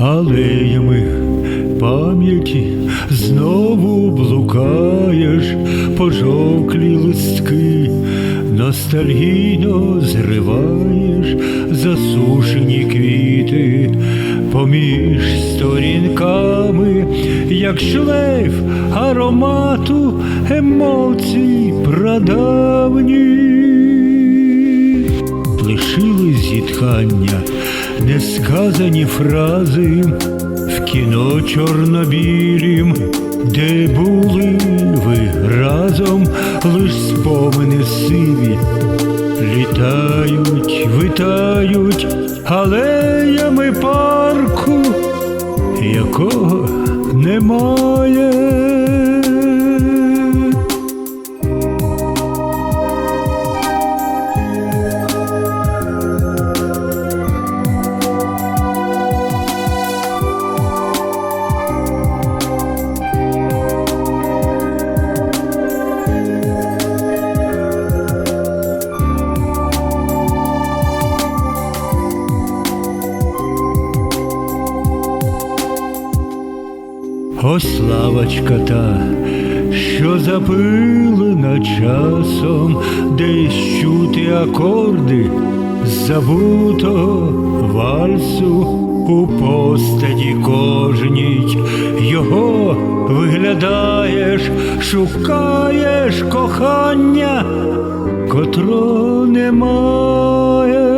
алеями пам'яті знову блукаєш, пожовклі листки, ностальгійно зриваєш засушені квіти поміж сторінками, як шлейф аромату емоцій прадавніх. Лишили зітхання, несказані фрази в кіно чорнобілім, де були ви разом, лиш спомини сиві, літають, витають алеями парку, якого немає. Ось лавочка та, що запилена часом, десь чути акорди забутого вальсу у постаті кожній. Його виглядаєш, шукаєш кохання, котро немає.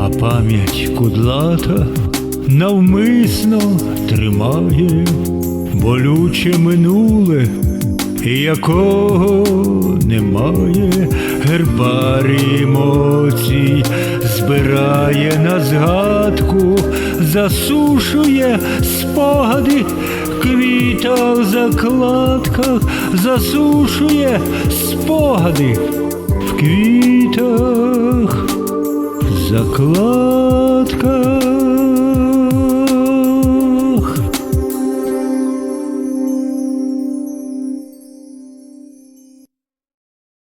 А пам'ять кудлата навмисно тримає болюче минуле, якого немає, гербарій емоцій, збирає на згадку, засушує спогади, квіта в закладках, засушує спогади в квітах. Закладка